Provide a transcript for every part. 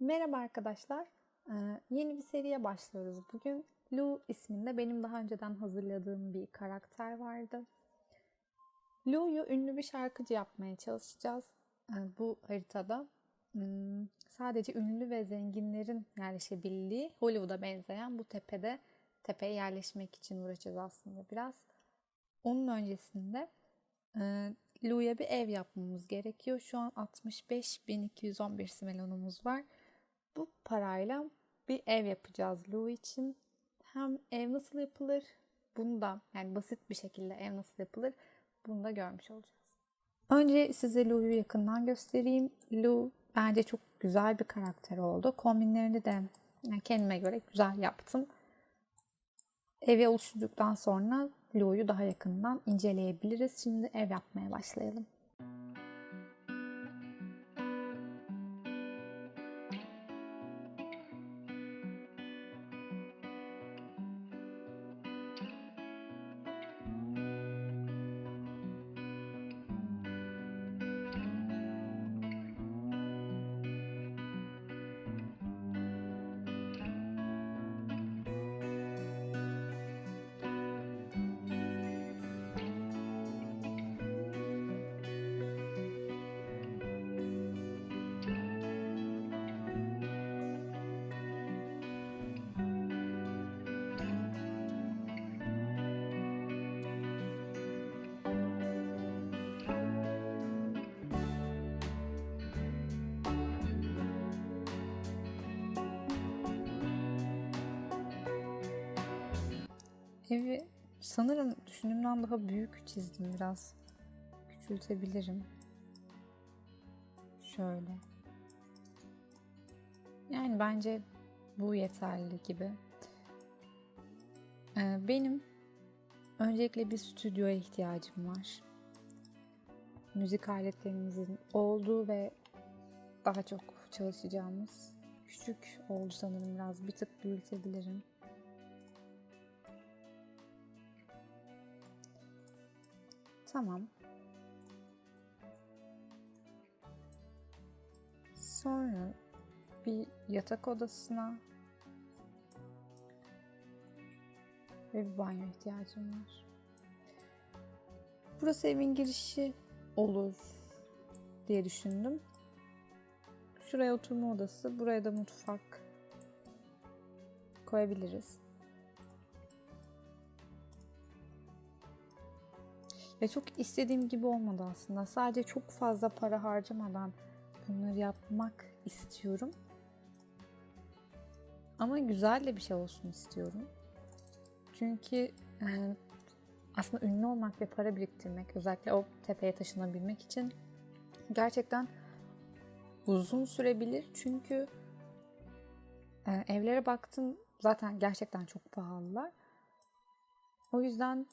Merhaba arkadaşlar. Ee, yeni bir seriye başlıyoruz bugün. Lou isminde benim daha önceden hazırladığım bir karakter vardı. Lou'yu ünlü bir şarkıcı yapmaya çalışacağız ee, bu haritada. Hmm, sadece ünlü ve zenginlerin yerleşebildiği Hollywood'a benzeyen bu tepede tepeye yerleşmek için uğraşacağız aslında biraz. Onun öncesinde e, Lou'ya bir ev yapmamız gerekiyor. Şu an 65.211 simelonumuz var. Bu parayla bir ev yapacağız Lou için. Hem ev nasıl yapılır bunu da yani basit bir şekilde ev nasıl yapılır bunu da görmüş olacağız. Önce size Lou'yu yakından göstereyim. Lou bence çok güzel bir karakter oldu. Kombinlerini de kendime göre güzel yaptım. Evi oluşturduktan sonra Lou'yu daha yakından inceleyebiliriz. Şimdi ev yapmaya başlayalım. Evi sanırım düşündüğümden daha büyük çizdim biraz. Küçültebilirim. Şöyle. Yani bence bu yeterli gibi. Ee, benim öncelikle bir stüdyoya ihtiyacım var. Müzik aletlerimizin olduğu ve daha çok çalışacağımız küçük oldu sanırım biraz bir tık büyütebilirim. Tamam. Sonra bir yatak odasına ve bir banyo ihtiyacım var. Burası evin girişi olur diye düşündüm. Şuraya oturma odası, buraya da mutfak koyabiliriz. Ve çok istediğim gibi olmadı aslında. Sadece çok fazla para harcamadan bunları yapmak istiyorum. Ama güzel de bir şey olsun istiyorum. Çünkü yani aslında ünlü olmak ve para biriktirmek, özellikle o tepeye taşınabilmek için gerçekten uzun sürebilir. Çünkü e, evlere baktım zaten gerçekten çok pahalılar. O yüzden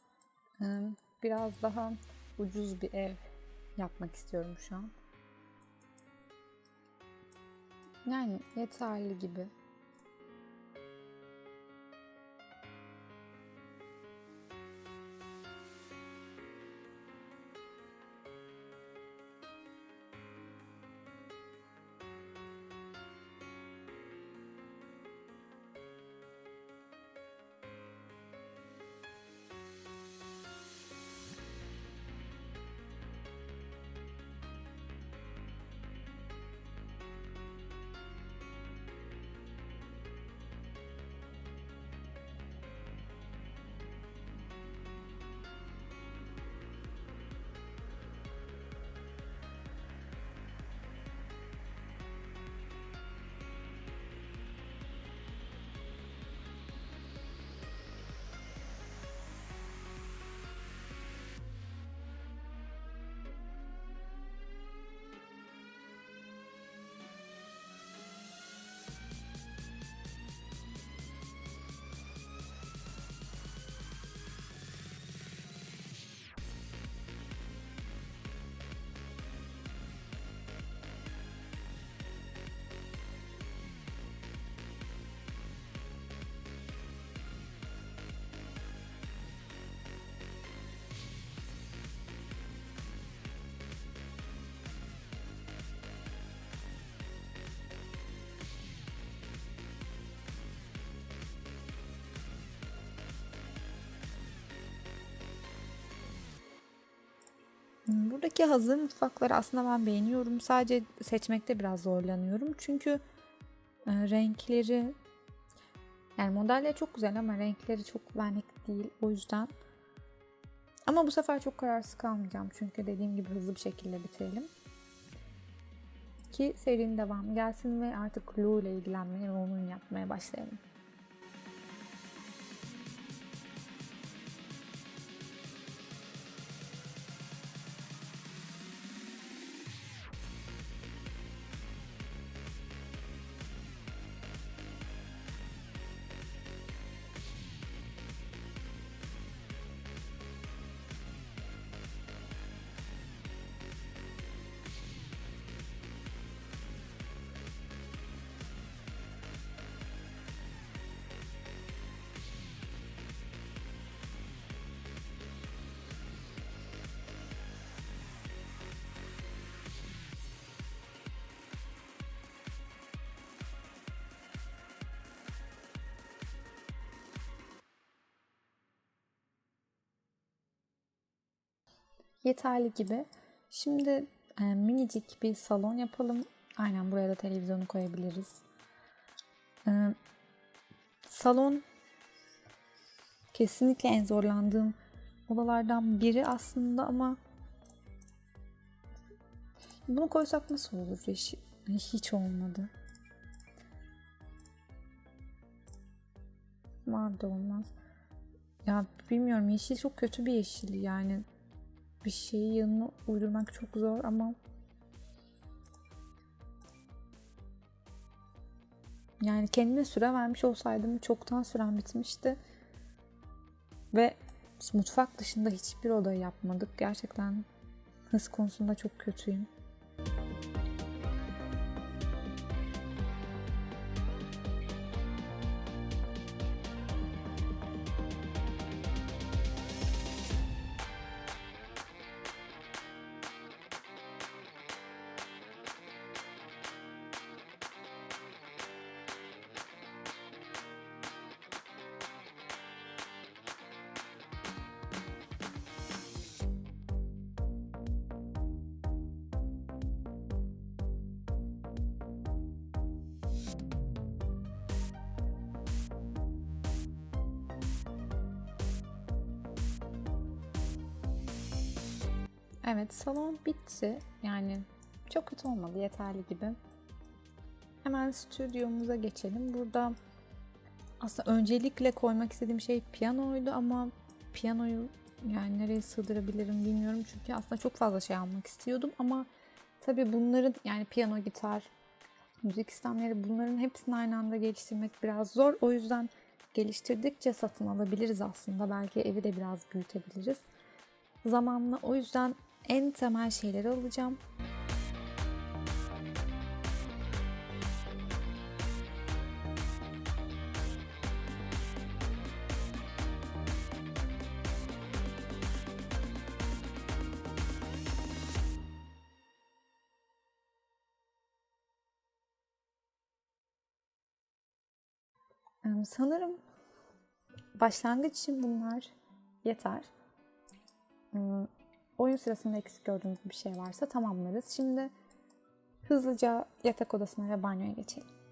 e, biraz daha ucuz bir ev yapmak istiyorum şu an. Yani yeterli gibi. Buradaki hazır mutfakları aslında ben beğeniyorum. Sadece seçmekte biraz zorlanıyorum. Çünkü e, renkleri yani modelleri çok güzel ama renkleri çok benlik değil. O yüzden ama bu sefer çok kararsız kalmayacağım. Çünkü dediğim gibi hızlı bir şekilde bitirelim. Ki serinin devamı gelsin ve artık Lou ile ilgilenmeye ve onun yapmaya başlayalım. Yeterli gibi. Şimdi e, minicik bir salon yapalım. Aynen buraya da televizyonu koyabiliriz. E, salon kesinlikle en zorlandığım odalardan biri aslında ama bunu koysak nasıl olur? Hiç, hiç olmadı. Var da olmaz. Ya bilmiyorum yeşil çok kötü bir yeşil yani bir şeyi yanına uydurmak çok zor ama yani kendime süre vermiş olsaydım çoktan süren bitmişti ve mutfak dışında hiçbir oda yapmadık. Gerçekten hız konusunda çok kötüyüm. Evet salon bitti. Yani çok kötü olmadı yeterli gibi. Hemen stüdyomuza geçelim. Burada aslında öncelikle koymak istediğim şey piyanoydu ama piyanoyu yani nereye sığdırabilirim bilmiyorum. Çünkü aslında çok fazla şey almak istiyordum ama tabii bunların yani piyano, gitar, müzik sistemleri bunların hepsini aynı anda geliştirmek biraz zor. O yüzden geliştirdikçe satın alabiliriz aslında. Belki evi de biraz büyütebiliriz zamanla. O yüzden en temel şeyleri alacağım. Sanırım başlangıç için bunlar yeter. Oyun sırasında eksik gördüğünüz bir şey varsa tamamlarız. Şimdi hızlıca yatak odasına ve banyoya geçelim.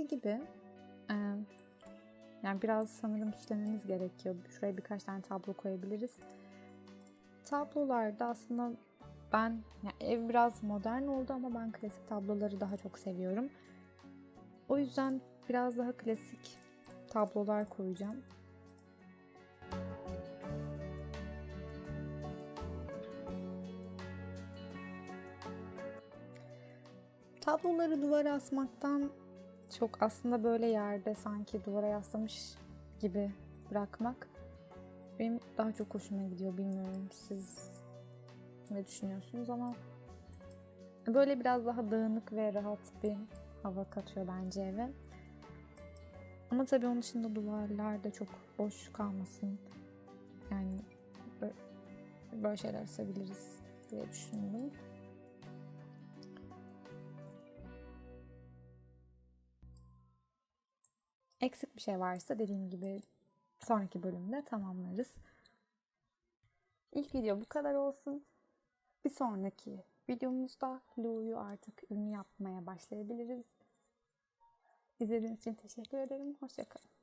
Eskisi gibi e, yani biraz sanırım süslememiz gerekiyor. Şuraya birkaç tane tablo koyabiliriz. Tablolarda aslında ben yani ev biraz modern oldu ama ben klasik tabloları daha çok seviyorum. O yüzden biraz daha klasik tablolar koyacağım. Tabloları duvara asmaktan çok aslında böyle yerde sanki duvara yaslamış gibi bırakmak benim daha çok hoşuma gidiyor. Bilmiyorum siz ne düşünüyorsunuz ama böyle biraz daha dağınık ve rahat bir hava katıyor bence eve. Ama tabii onun dışında duvarlar da çok boş kalmasın. Yani böyle, şeyler sevebiliriz diye düşündüm. Eksik bir şey varsa dediğim gibi sonraki bölümde tamamlarız. İlk video bu kadar olsun. Bir sonraki videomuzda Lu'yu artık ünlü yapmaya başlayabiliriz. İzlediğiniz için teşekkür ederim. Hoşçakalın.